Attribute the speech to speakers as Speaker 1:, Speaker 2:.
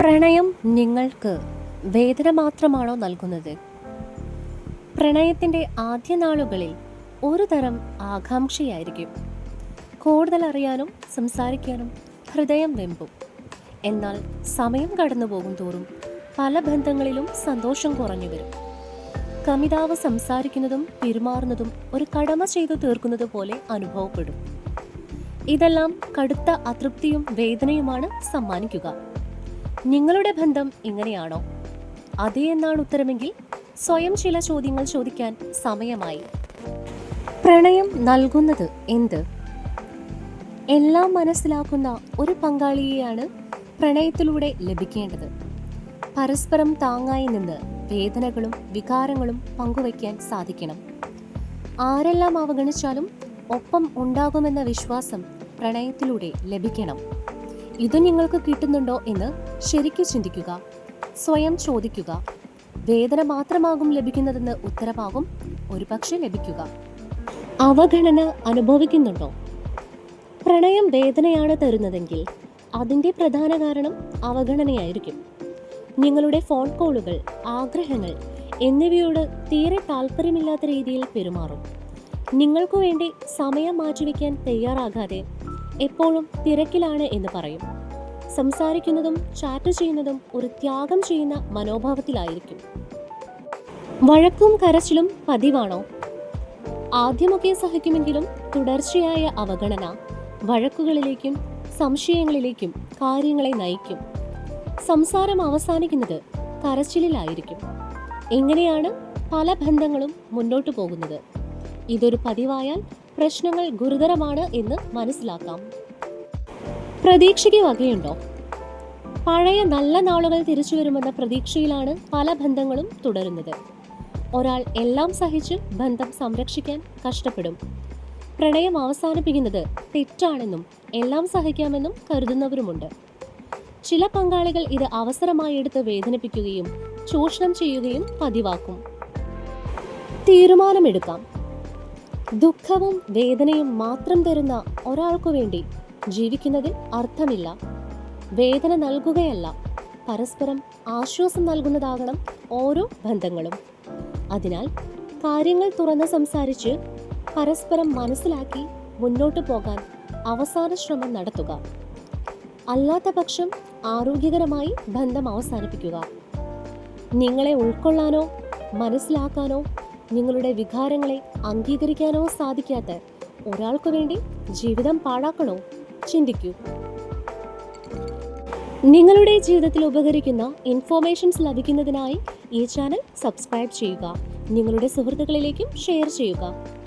Speaker 1: പ്രണയം നിങ്ങൾക്ക് വേദന മാത്രമാണോ നൽകുന്നത്? പ്രണയത്തിന്റെ ആദ്യ നാളുകളിൽ ഒരു തരം ആകാംക്ഷയായിരിക്കും. കൂടുതൽ അറിയാനും സംസാരിക്കാനും ഹൃദയം വെമ്പും. എന്നാൽ സമയം കടന്നു പോകും തോറും പല ബന്ധങ്ങളിലും സന്തോഷം കുറഞ്ഞു വരും. കമിതാവ് സംസാരിക്കുന്നതും പെരുമാറുന്നതും ഒരു കടമ ചെയ്തു തീർക്കുന്നത് പോലെ അനുഭവപ്പെടും. ഇതെല്ലാം കടുത്ത അതൃപ്തിയും വേദനയുമാണ് സമ്മാനിക്കുക. നിങ്ങളുടെ ബന്ധം ഇങ്ങനെയാണോ? അതെ എന്നാണ് ഉത്തരമെങ്കിൽ സ്വയം ചില ചോദ്യങ്ങൾ ചോദിക്കാൻ സമയമായി. പ്രണയം നൽകുന്നത് എന്ത്? എല്ലാം മനസ്സിലാക്കുന്ന ഒരു പങ്കാളിയെയാണ് പ്രണയത്തിലൂടെ ലഭിക്കേണ്ടത്. പരസ്പരം താങ്ങായി നിന്ന് വേദനകളും വികാരങ്ങളും പങ്കുവയ്ക്കാൻ സാധിക്കണം. ആരെല്ലാം അവഗണിച്ചാലും ഒപ്പം ഉണ്ടാകുമെന്ന വിശ്വാസം പ്രണയത്തിലൂടെ ലഭിക്കണം. ഇത് നിങ്ങൾക്ക് കിട്ടുന്നുണ്ടോ എന്ന് ശരിക്കും ചിന്തിക്കുക. സ്വയം ചോദിക്കുക. വേദന മാത്രമാകും ലഭിക്കുന്നതെന്ന് ഉത്തരമാകും ഒരുപക്ഷെ ലഭിക്കുക. അവഗണന അനുഭവിക്കുന്നുണ്ടോ? പ്രണയം വേദനയാണ് തരുന്നതെങ്കിൽ അതിന്റെ പ്രധാന കാരണം അവഗണനയായിരിക്കും. നിങ്ങളുടെ ഫോൺ കോളുകൾ ആഗ്രഹങ്ങൾ എന്നിവയോട് തീരെ താല്പര്യമില്ലാത്ത രീതിയിൽ പെരുമാറും. നിങ്ങൾക്കു വേണ്ടി സമയം മാറ്റിവെക്കാൻ തയ്യാറാകാതെ എപ്പോഴും തിരക്കിലാണ് എന്ന് പറയും. സംസാരിക്കുന്നതും ചാറ്റ് ചെയ്യുന്നതും ഒരു ത്യാഗം ചെയ്യുന്ന മനോഭാവത്തിലായിരിക്കും. വഴക്കും കരച്ചിലും പതിവാണോ? ആദ്യമൊക്കെ സഹിക്കുമെങ്കിലും തുടർച്ചയായ അവഗണന വഴക്കുകളിലേക്കും സംശയങ്ങളിലേക്കും കാര്യങ്ങളെ നയിക്കും. സംസാരം അവസാനിക്കുന്നത് കരച്ചിലിലായിരിക്കും. എങ്ങനെയാണ് പല ബന്ധങ്ങളും മുന്നോട്ടു പോകുന്നത്? ഇതൊരു പതിവായാൽ പ്രശ്നങ്ങൾ ഗുരുതരമാണ് എന്ന് മനസ്സിലാക്കാം. പ്രതീക്ഷയ്ക്ക് വകയുണ്ടോ? പഴയ നല്ല നാളുകൾ തിരിച്ചു വരുമെന്ന പ്രതീക്ഷയിലാണ് പല ബന്ധങ്ങളും തുടരുന്നത്. ഒരാൾ എല്ലാം സഹിച്ച് ബന്ധം സംരക്ഷിക്കാൻ കഷ്ടപ്പെടും. പ്രണയം അവസാനിപ്പിക്കുന്നത് തെറ്റാണെന്നും എല്ലാം സഹിക്കാമെന്നും കരുതുന്നവരുമുണ്ട്. ചില പങ്കാളികൾ ഇത് അവസരമായി എടുത്ത് വേദനിപ്പിക്കുകയും ചൂഷണം ചെയ്യുകയും പതിവാക്കും. തീരുമാനമെടുക്കാം. ദുഃഖവും വേദനയും മാത്രം തരുന്ന ഒരാൾക്കു വേണ്ടി ജീവിക്കുന്നതിൽ അർത്ഥമില്ല. വേദന നൽകുകയല്ല. പരസ്പരം ആശ്വാസം നൽകുന്നതാകണം ഓരോ ബന്ധങ്ങളും. അതിനാൽ കാര്യങ്ങൾ തുറന്ന് സംസാരിച്ച് പരസ്പരം മനസ്സിലാക്കി മുന്നോട്ടു പോകാൻ അവസാന ശ്രമം നടത്തുക. അല്ലാത്ത പക്ഷം ആരോഗ്യകരമായി ബന്ധം അവസാനിപ്പിക്കുക. നിങ്ങളെ ഉൾക്കൊള്ളാനോ മനസ്സിലാക്കാനോ നിങ്ങളുടെ വികാരങ്ങളെ അംഗീകരിക്കാനോ സാധിക്കാത്ത ഒരാൾക്കു വേണ്ടി ജീവിതം പാഴാക്കണോ? ചിന്തിക്കൂ. നിങ്ങളുടെ ജീവിതത്തിൽ ഉപകരിക്കുന്ന ഇൻഫോർമേഷൻസ് ലഭിക്കുന്നതിനായി ഈ ചാനൽ സബ്സ്ക്രൈബ് ചെയ്യുക. നിങ്ങളുടെ സുഹൃത്തുക്കളിലേക്കും ഷെയർ ചെയ്യുക.